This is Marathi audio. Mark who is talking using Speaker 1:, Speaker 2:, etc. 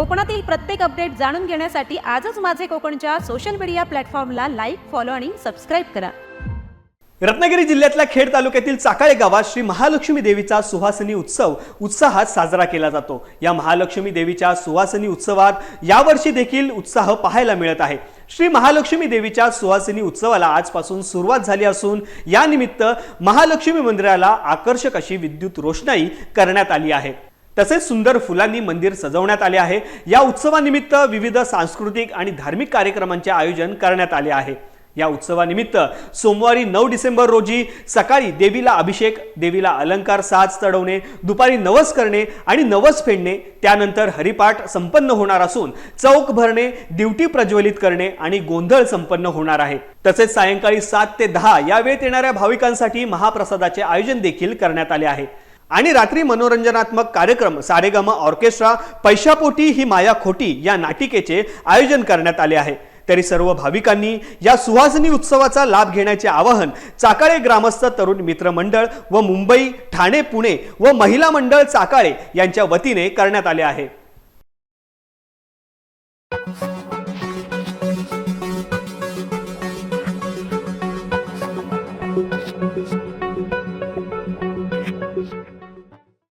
Speaker 1: कोकणातील प्रत्येक अपडेट जाणून घेण्यासाठी आजच माझे कोकणच्या सोशल मीडिया प्लॅटफॉर्मला लाईक फॉलो आणि सबस्क्राईब करा.
Speaker 2: रत्नागिरी जिल्ह्यातल्या खेड तालुक्यातील चाकाळे गावात श्री महालक्ष्मी देवीचा सुहासनी उत्सव उत्साहात साजरा केला जातो. या महालक्ष्मी देवीच्या सुहासनी उत्सवात यावर्षी देखील उत्साह पाहायला मिळत आहे. श्री महालक्ष्मी देवीच्या सुहासिनी उत्सवाला आजपासून सुरुवात झाली असून यानिमित्त महालक्ष्मी मंदिराला आकर्षक अशी विद्युत रोषणाई करण्यात आली आहे. तसेच सुंदर फुलांनी मंदिर सजवण्यात आले आहे. या उत्सवानिमित्त विविध सांस्कृतिक आणि धार्मिक कार्यक्रमांचे आयोजन करण्यात आले आहे. या उत्सवानिमित्त सोमवारी नऊ डिसेंबर रोजी सकाळी देवीला अभिषेक देवीला अलंकार साज चढवणे दुपारी नवस करणे आणि नवस फेडणे त्यानंतर हरिपाठ संपन्न होणार असून चौक भरणे ड्युटी प्रज्वलित करणे आणि गोंधळ संपन्न होणार आहे. तसेच सायंकाळी सात ते दहा या वेळेत येणाऱ्या भाविकांसाठी महाप्रसादाचे आयोजन देखील करण्यात आले आहे. आणि रात्री मनोरंजनात्मक कार्यक्रम सारेगम ऑर्केस्ट्रा पैशापोटी ही माया खोटी या नाटिकेचे आयोजन करण्यात आले आहे. तरी सर्व भाविकांनी या सुहासिनी उत्सवाचा लाभ घेण्याचे आवाहन चाकाळे ग्रामस्थ तरुण मित्र मंडळ व मुंबई ठाणे पुणे व महिला मंडळ चाकाळे यांच्या वतीने करण्यात आले आहे.